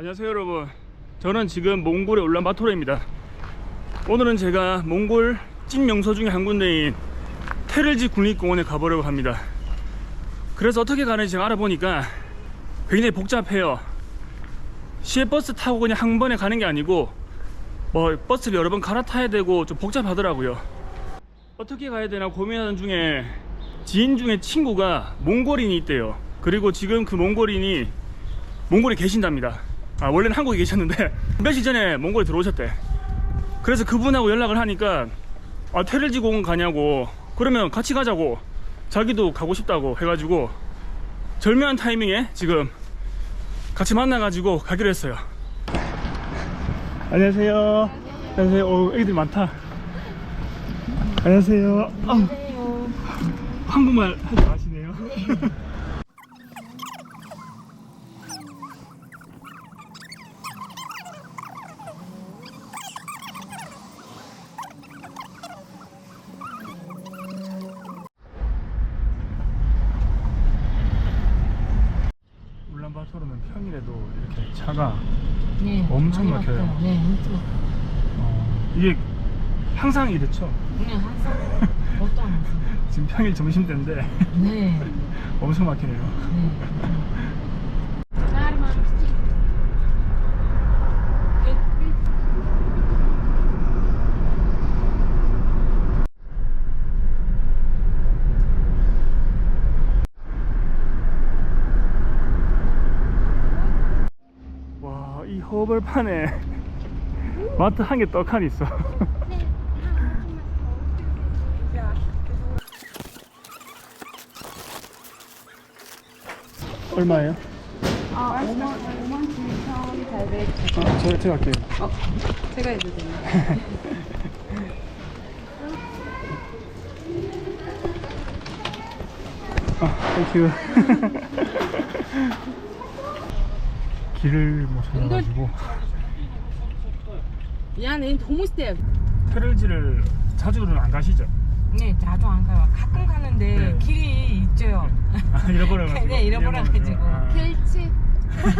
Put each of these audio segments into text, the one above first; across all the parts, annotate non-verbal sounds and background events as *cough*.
안녕하세요 여러분. 저는 지금 몽골의 울란바토르입니다. 오늘은 제가 몽골 찐 명소 중에 한 군데인 테를지 국립공원에 가보려고 합니다. 그래서 어떻게 가는지 제가 알아보니까 굉장히 복잡해요. 시외버스 타고 그냥 한 번에 가는 게 아니고 뭐 버스를 여러 번 갈아타야 되고 좀 복잡하더라고요. 어떻게 가야 되나 고민하는 중에 지인 중에 친구가 몽골인이 있대요. 그리고 지금 그 몽골인이 몽골에 계신답니다. 아, 원래는 한국에 계셨는데 *laughs* 며칠 전에 몽골에 들어오셨대. 그래서 그분하고 연락을 하니까 아, 테를지 공원 가냐고 그러면 같이 가자고 자기도 가고 싶다고 해가지고 절묘한 타이밍에 지금 같이 만나가지고 가기로 했어요. 안녕하세요. 안녕하세요. 오, 애기들 많다. 안녕하세요. 아우, 한국말 하지 마시네요. *laughs* 울란바토르는 평일에도 이렇게 차가 네, 엄청 많이 막혀요. 막혀요. 네, 엄청. 어, 이게 항상 이렇죠. 네, 항상 어떤 항상. *laughs* 지금 평일 점심때인데 네, *laughs* 엄청 막히네요. 네. 와, 이 허벌판에 *laughs* 마트 한 개 떡하니 있어. 얼마예요? 아, 5만, 5만 9,800. 아, 저, 제가 할게요. 어, 제가 해도 돼요. 아, 땡큐. *laughs* 길을 못 찾아가지고 미안해, 너무 세. 테를지를 자주는 안 가시죠? 네, 자주 안 가요. 가끔 가는데 네. 길이 있죠. 아, *laughs* 잃어버려가지고. *laughs* 네, 잃어버려가지고. 아, 길치.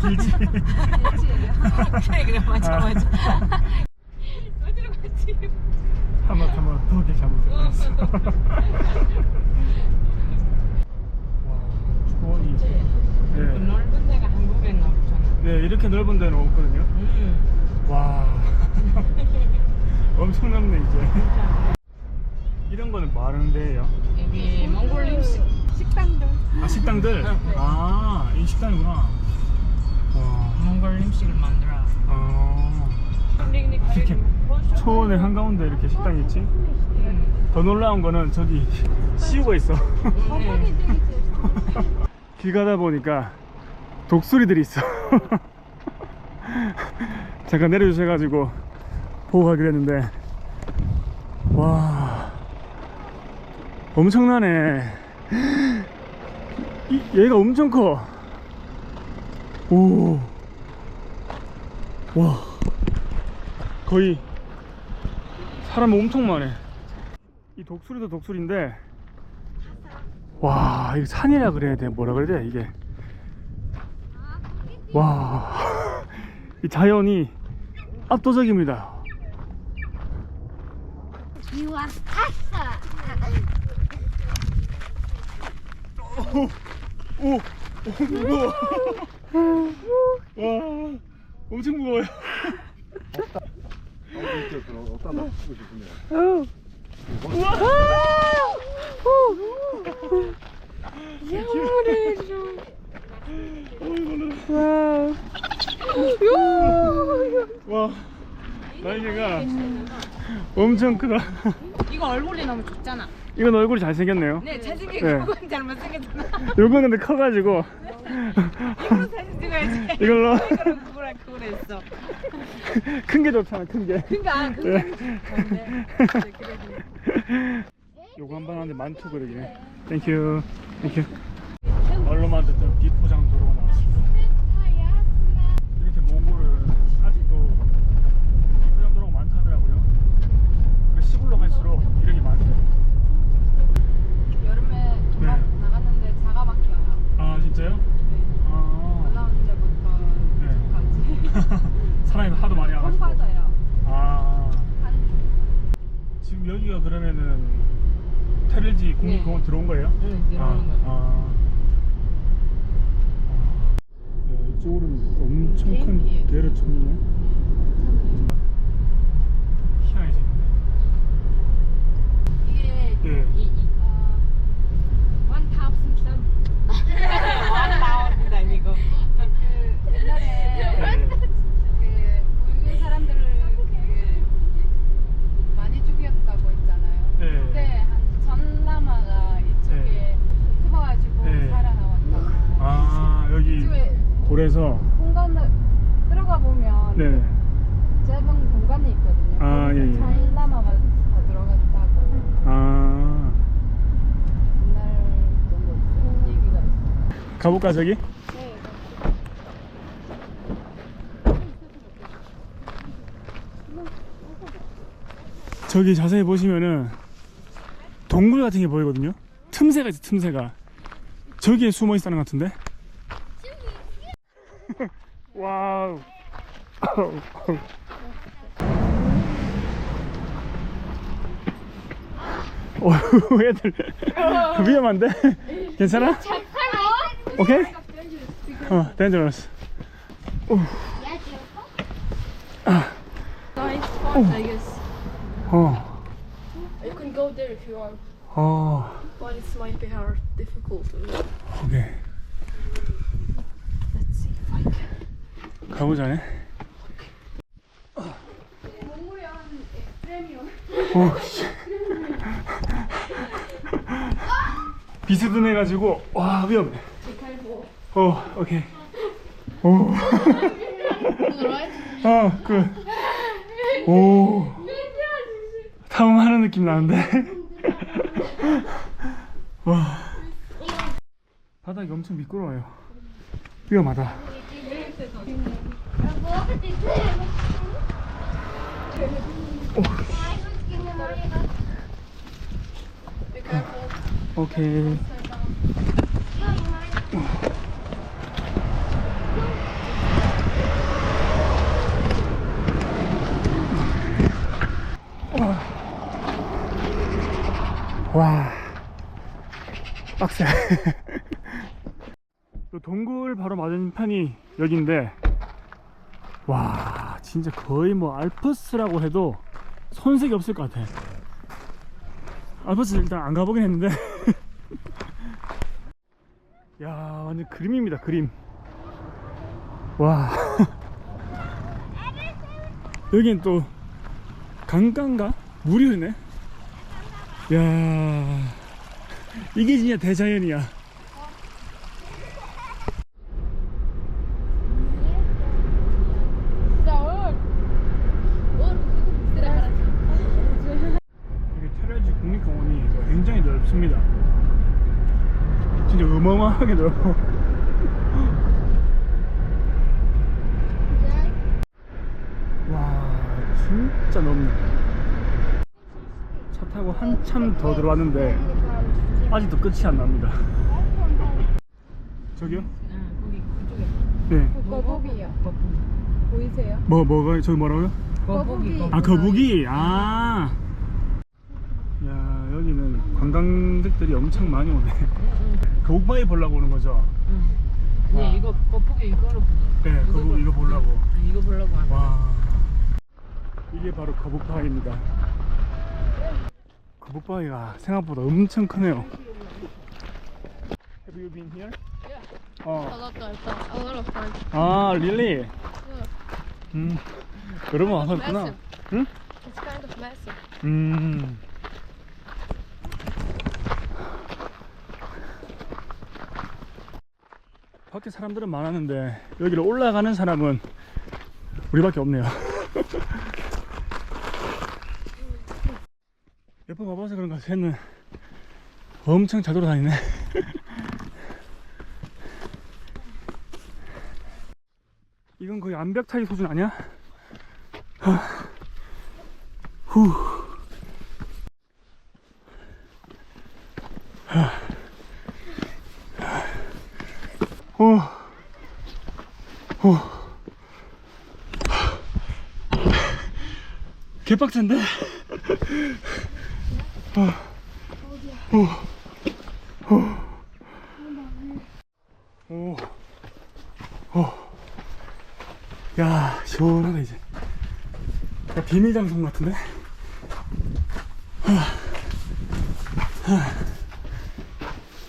길지. 길치예요. 그래, 그래, 맞아, 아. 맞아. 어디로 갔지? 한번 한번 더게 잡으세요. 와, 초원이. 네. 넓은 데가 한국에는 없잖아. 네, 이렇게 넓은 데는 없거든요. 음. 와, *laughs* 엄청 넓네 이제. 이런 거는 뭐 하는 데예요? 여기 몽골 음식 식당들. 아 식당들. 아, 이 식당이구나. 와, 몽골 음식을 만들어. 아, 이렇게 초원의 한 가운데 이렇게 식당이 있지? 음. 더 놀라운 거는 저기 CU가 있어. 네. 길 가다 보니까 독수리들이 있어. *laughs* 잠깐 내려주셔가지고 보고 가기로 했는데 와 엄청나네. 이, 얘가 엄청 커. 오. 와. 거의 사람 엄청 많네. 이 독수리도 독수리인데 와 이거 산이라 그래야 돼 뭐라 그래야 돼 이게 와 이 *laughs* 자연이 압도적입니다 오, 와 엄청 무거워요 와 날개가 엄청 크다 이거 얼굴이 너무 작잖아. 이건 얼굴이 잘생겼네요 네, 잘생기고 네. 그건 잘못생겼잖아. *laughs* 요거는 근데 커가지고 이걸로 사진 찍어야지. *laughs* 이걸로 *laughs* 이거랑 그거랑 했어. 큰 게 좋잖아 큰 게 그러니까 그거 네. 좋은데. 그래 그래. 요거 한 번 하는데 만투 그러기네 땡큐 땡큐 말로만 듣던 비포장 도로가 나왔습니다 이렇게 몽골은 아직도 비포장 도로가 많다 하더라고요 그 시골로 갈수록 이런 게 많대요 여름에 네. 나갔는데 차가 막혀요. 아 진짜요? 아 올라오는 데부터 네. 까지 여기가 그러면은 테릴지 국립공원 들어온 거예요? 응, 들어오는 거야. 아. 야, 이쪽으로는 엄청 큰 개인기예요. 게르천이네. 희한해 생겼네. 이게 예. 이, 이. 어, one thousand some. 나왔다, 이거. 그 옛날에 네. 그 고유민 사람들을 그 많이 죽였다고 했잖아요. 네. 그때 한 전남아가 이쪽에 네. 숨어가지고 네. 살아나왔다고. 아 여기 돌에서 공간을 들어가 보면 네. 짧은 공간이 있거든요. 아, 거기서 예, 예. 전남아가 다 들어갔다고 아 옛날 있어요. 얘기가 있어요. 가볼까 저기? 네. 저기 자세히 보시면은 동굴 같은 게 보이거든요. 틈새가 있어 틈새가. 저기에 숨어 있다는 것 같은데. 와우. *laughs* 어, 애들 위험한데? *laughs* 괜찮아? 오케이? 어, dangerous. nice spot, I guess. 어, You can go there if you want, 어, but it might be hard, difficult. 오케이. Let's 가보자네. 오, 어, 씨. 비스듬해가지고 와 위험해. 어, 오케이. 오. *laughs* 어, 그. 오. 탐험하는 느낌 나는데. *laughs* 와. 바닥이 엄청 미끄러워요. 위험하다. 오케이. 와. 빡세. *laughs* 또 동굴 바로 맞은편이 여기인데, 와, 진짜 거의 뭐 알프스라고 해도 손색이 없을 것 같아. 알프스 일단 안 가보긴 했는데. *laughs* 야 완전 그림입니다 그림. 와. *laughs* 여긴 또 강가인가? 물이 흐르네? 야. 이게 진짜 대자연이야 여기 테라지 국립공원이 굉장히 넓습니다. 진짜 넓어. 와, 진짜 넓네. 차 타고 한참 더 들어왔는데 아직도 끝이 안 납니다. 저기요? 네. 거북이요. 거북이. 보이세요? 뭐 뭐가 저기 뭐라고요? 거북이. 거북이. 아 거북이. 아. 야 여기는 관광객들이 엄청 많이 오네. 거북바위 보려고 오는 거죠? 응. 네, 이거 거북이 이거로 보내. 네, 거북이 이거 보려고. 응, 이거 보려고 하는. 와 이게 바로 거북바위입니다 거북바위가 생각보다 엄청 크네요 Have you been here? A 어. lot of times. A lot of times. 아 really? 음 여러 번 와봤구나 Massive. 응? It's kind of massive. 음 밖에 사람들은 많았는데 여기를 올라가는 사람은 우리밖에 없네요 몇 번 와봐서 그런가 새는 엄청 잘 돌아다니네 *laughs* 이건 거의 암벽 타기 수준 아니야? 하. 후. 개빡센데? 오. 오. 야, 시원하다, 이제. 야, 비밀 장소 같은데?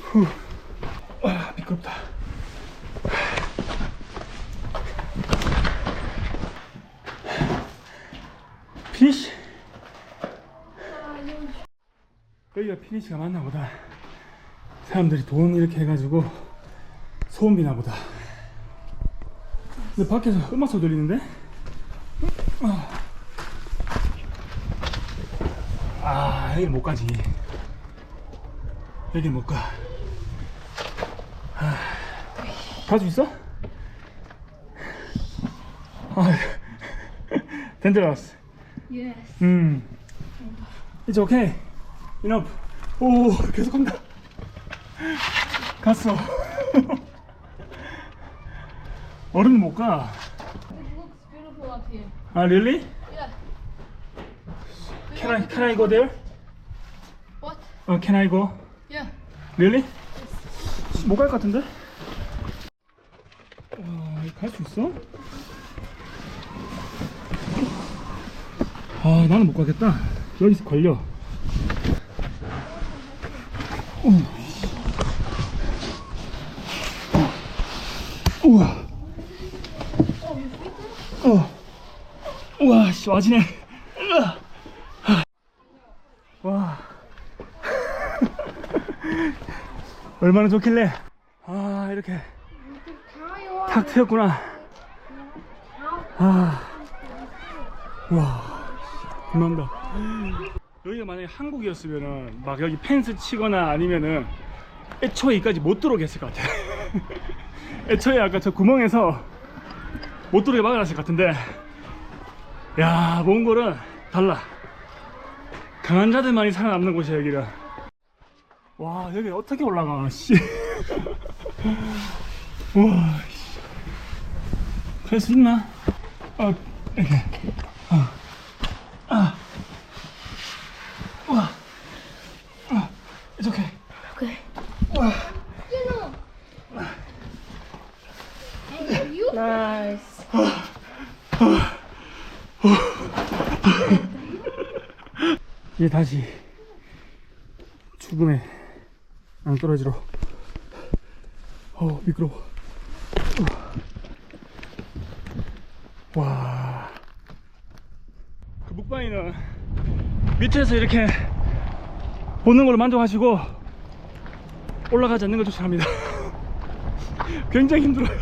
후. 아, 미끄럽다. 피니시. 피니시가 맞나 보다. 사람들이 돈 이렇게 해가지고 소음비나 보다. 근데 밖에서 음악 소리 들리는데? 아, 여기 못 가지. 여기 못 가. 아, 갈수 있어? 아, *laughs* 덴드라스. Yes. 음. It's okay. Enough. 오, 계속 간다. 갔어. 어른 못 가. It looks beautiful up here. 아, really? Yeah. Can I, can I go there? What? 어, can I go? Yeah. Really? 못 갈 것 같은데? 와, 갈수 있어? 아, 나는 못 가겠다. 여기서 걸려. 우. 우와. 어. 우와, 씨, 와지네. 와. *laughs* 얼마나 좋길래 아 이렇게 탁 트였구나 아와 겁난다 여기가 만약에 한국이었으면은 막 여기 펜스 치거나 아니면은 애초에 여기까지 못 들어오게 했을 것 같아 *laughs* 애초에 아까 저 구멍에서 못 들어오게 막아놨을 것 같은데 야 몽골은 달라 강한 자들만이 살아남는 곳이야 여기가 와 여기 어떻게 올라가 씨. *laughs* 와 씨. 그럴 수 있나? 어 이렇게 어. 아. 와. 아. It's okay. Okay. 와. You? Nice. 이제 다시 죽음의 낭떠러지로. 어 미끄러워. 와그 묵바이는 밑에서 이렇게 보는 걸로 만족하시고 올라가지 않는 걸 추천합니다. *laughs* 굉장히 힘들어요.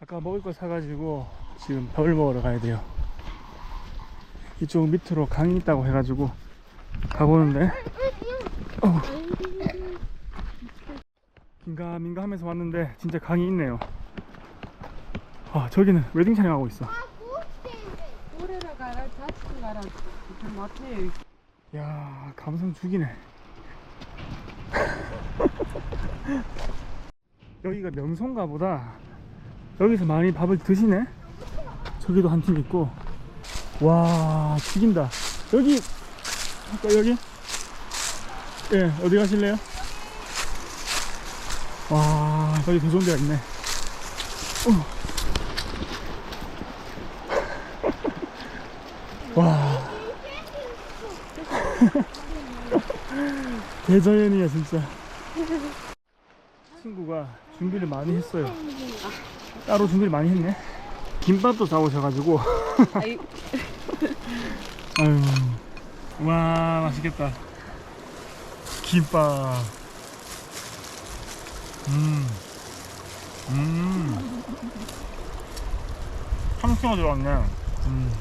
아까 먹을 거 사가지고 지금 밥을 먹으러 가야 돼요. 이쪽 밑으로 강이 있다고 해가지고 가보는데 어. 긴가민가 하면서 왔는데 진짜 강이 있네요. 아 저기는 웨딩 촬영하고 있어. 야 감성 죽이네. *laughs* 여기가 명소인가 보다. 여기서 많이 밥을 드시네. 저기도 한 팀 있고. 와 죽인다. 여기 할까 여기? 예 어디 가실래요? 와 여기 더 좋은 데가 있네. 어. 와. *laughs* 대자연이야 진짜 친구가 준비를 많이 했어요 따로 준비를 많이 했네 김밥도 사오셔가지고 아이. *laughs* 아유 와 맛있겠다 김밥 음 음. 참치가 들어갔네 음.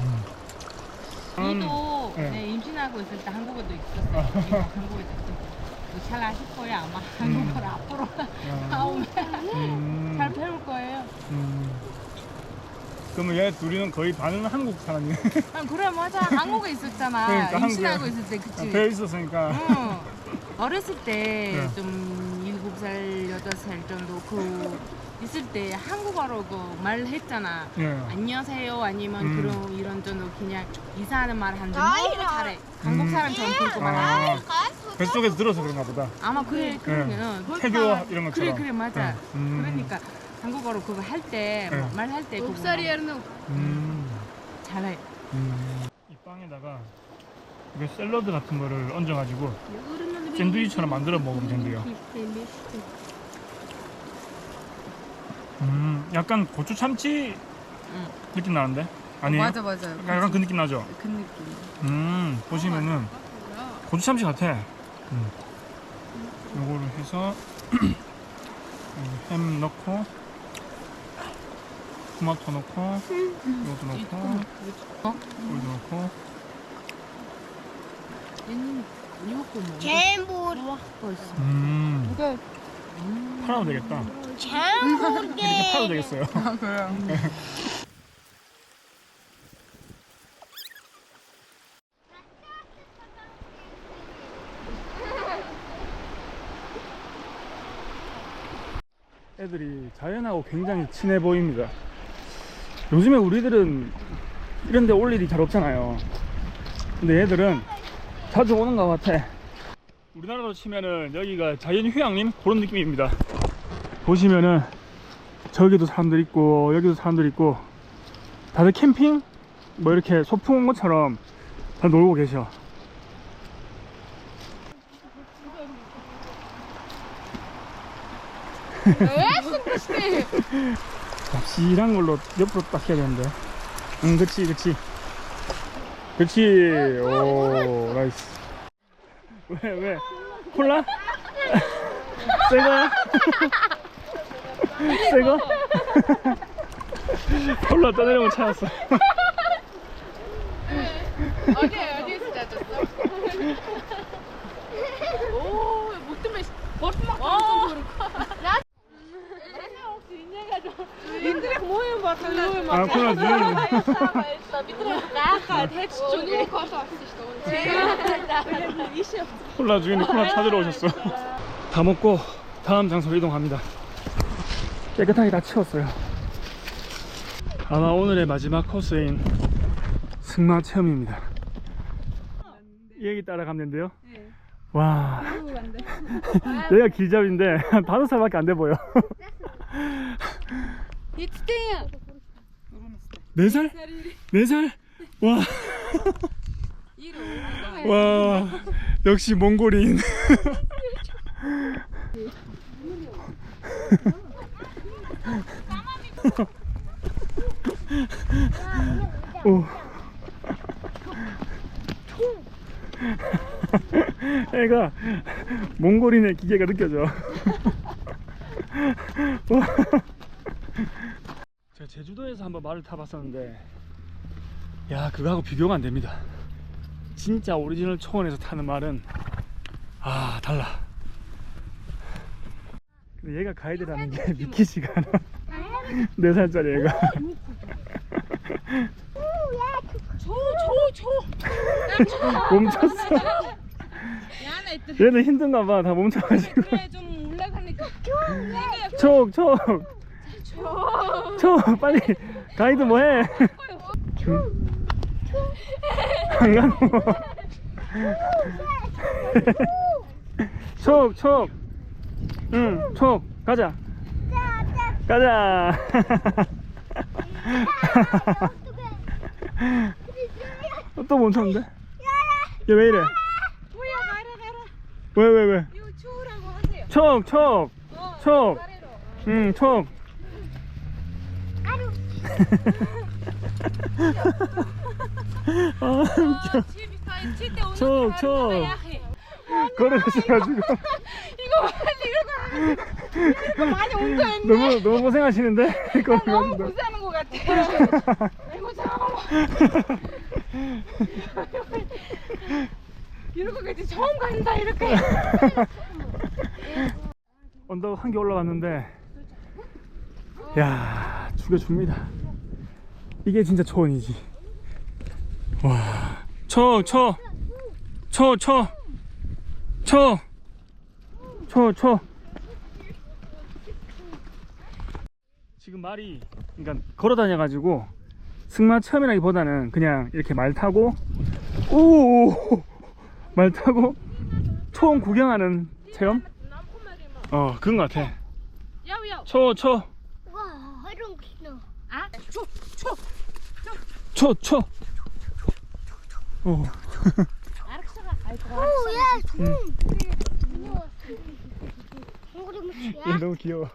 음. 저도 네. 네, 임신하고 있을 때 한국어도 있었어요. *laughs* 한국어 있었어요. 잘 아실 거예요 아마 한국어를 앞으로 *laughs* 나오면 음. 잘 배울 거예요. 음. 그러면 얘 둘이는 거의 반은 한국 사람이네. *laughs* 아, 그래 맞아 한국에 있었잖아. 그러니까 임신하고 한국에. 있을 때 그치. 배어 있었으니까. 응. 어렸을 때 네. 좀 일곱 살 여덟 살 정도 그 있을 때 한국어로 그 말했잖아. 예. 안녕하세요 아니면 음. 그런 이런 정도 그냥 이사하는 말 하는데 너무 잘해. 한국 사람처럼 그렇게 말해. 아, 뱃속에서 들어서 그런가 보다. 아마 그래 그러면 예. 태교 이런 것처럼. 그래 그래 맞아. 예. 음. 그러니까 한국어로 그거 할때 예. 말할 때 그거 목살이에는 음. 잘해. 이 빵에다가 이거 샐러드 같은 거를 얹어가지고 샌드위치처럼 만들어 먹으면 된대요. 음, 약간 고추 참치 응. 느낌 나는데? 아니에요? 맞아 맞아요. 약간 그 느낌 나죠? 그 느낌. 음, 보시면은 고추 참치 같아. 음. 요거를 해서 여기 *clears throat* 햄 넣고 토마토 넣고 이것도 넣고 어? 이것도 넣고 얘는 뭐? 잼볼 벌써. 음, 이게 팔아도 되겠다. 잼볼게 이렇게 팔아도 되겠어요. 아 그래요. *laughs* 애들이 자연하고 굉장히 친해 보입니다. 요즘에 우리들은 이런 데 올 일이 잘 없잖아요. 근데 얘들은 자주 오는 것 같아. 우리나라로 치면은 여기가 자연 휴양림 그런 느낌입니다. 보시면은 저기도 사람들 있고 여기도 사람들 있고 다들 캠핑 뭐 이렇게 소풍 온 것처럼 다 놀고 계셔. 확실한 걸로 옆으로 딱 해야 되는데. 응, 그치, 그치. 그치. 오, 나이스. 왜, 왜? 콜라? *laughs* 새 거야? *laughs* 새 거? *laughs* 콜라 떠내려고 뭐 찾았어. 어디 어디서 찾았어? 오, 못 뜨면 못 막. 아, 콜라 주 인. 저녁 가서 왔어. 콜라 주인이 콜라 찾으러 오셨어. 다 먹고 다음 장소로 이동합니다. 깨끗하게 다 치웠어요. 아마 오늘의 마지막 코스인 승마 체험입니다. 이 얘기 따라가면 된대요? 와. *laughs* 얘가 길잡인데 한 다섯 살밖에 안 돼 보여. 네 살? 네 살? 와. 와. 역시 몽골인. 오. 애가 몽골인의 기계가 느껴져. 와. 제가 제주도에서 한번 말을 타봤었는데, 야 그거하고 비교가 안 됩니다. 진짜 오리지널 초원에서 타는 말은 아 달라. 근데 얘가 가이드라는 게 믿기지가 않아. *laughs* 네 살짜리 애가. 멈췄어. 얘는 힘든가 봐. 다 멈춰가지고. 그래 좀 올라가니까. 촉, 촉. 촉, 빨리. 가이드 뭐해? 안 가고. *laughs* 촉, 촉. 응, 촉. 가자. 가자. *laughs* 또 멈췄는데? 얘 왜 이래? 왜, 왜, 왜? 이거 추우라고 하세요. 촉, 촉. 촉. 응, 촉. 아, *laughs* 웃겨. 칠때 오는 촉, 촉. 걸어가셔가지고. 이거 빨리 이러고 이거 많이 운동했네. 너무, 너무 고생하시는데? 너무 걸어가신다. 고생하는 것 같아. 아이고 잠깐만. 이렇게까지 처음 간다 이렇게. 언덕 한 개 올라갔는데, 야 죽여줍니다. 이게 진짜 초원이지. 와, 초, 초, 초, 초, 초, 초, 초. 지금 말이 그러니까 걸어 다녀가지고 승마 체험이라기보다는 그냥 이렇게 말 타고 오 말 타고 총 구경하는 체험? 어 그런 것 같아. 초 초. 와, 이런 거 있어. 초, 초. 어. 오, 야, 좀. 안 그러면 얘 야. 너무 귀여워.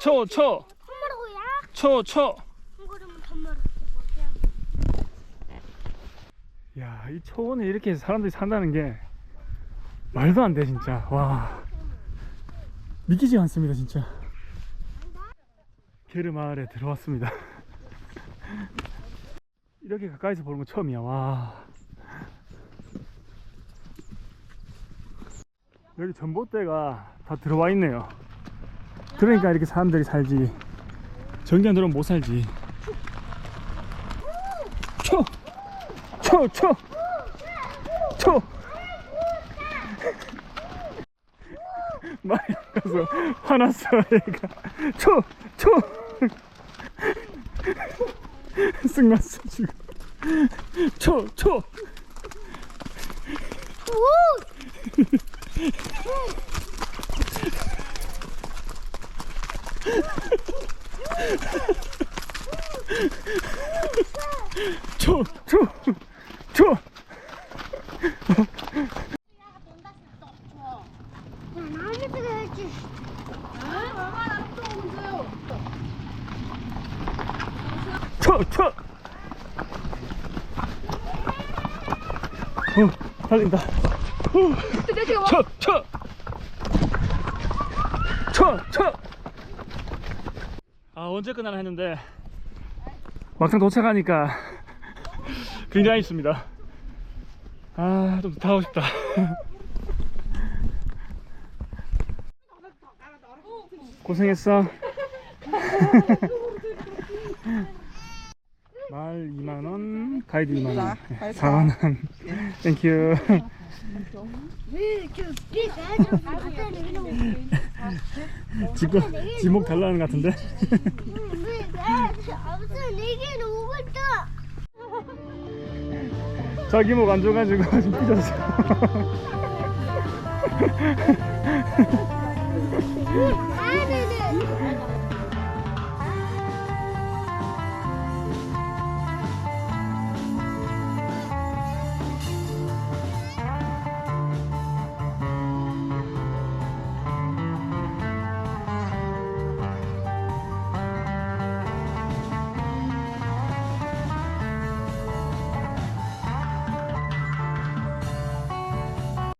초. 안 그러면 덤마라. 야, 이 초원에 이렇게 사람들이 산다는 게 말도 안 돼, 진짜. 와. 믿기지 않습니다, 진짜. 게르 마을에 들어왔습니다. 이렇게 가까이서 보는 건 처음이야, 와. 여기 전봇대가 다 들어와 있네요. 그러니까 이렇게 사람들이 살지. 전기 안 들어오면 못 살지. 초! 초! 초! 초! 많이 가서 화났어 얘가 초! 초! *laughs* 승났어 지금 초! 초! 초! 초! 초! 야, 나한테 그래야지. 쳐! 쳐! 어, 달린다. 어, 쳐! 쳐! 쳐! 쳐! 아, 언제 끝나나 했는데, 막상 도착하니까 굉장히 있습니다. 아, 좀더 하고 싶다. 고생했어. *laughs* 말 2만원, 가이드 2만원, 4만원. 땡큐. 지금 지목 달라는 것 같은데? *laughs* 자기 목 안 줘가지고 *laughs* 지금 삐졌어. *laughs*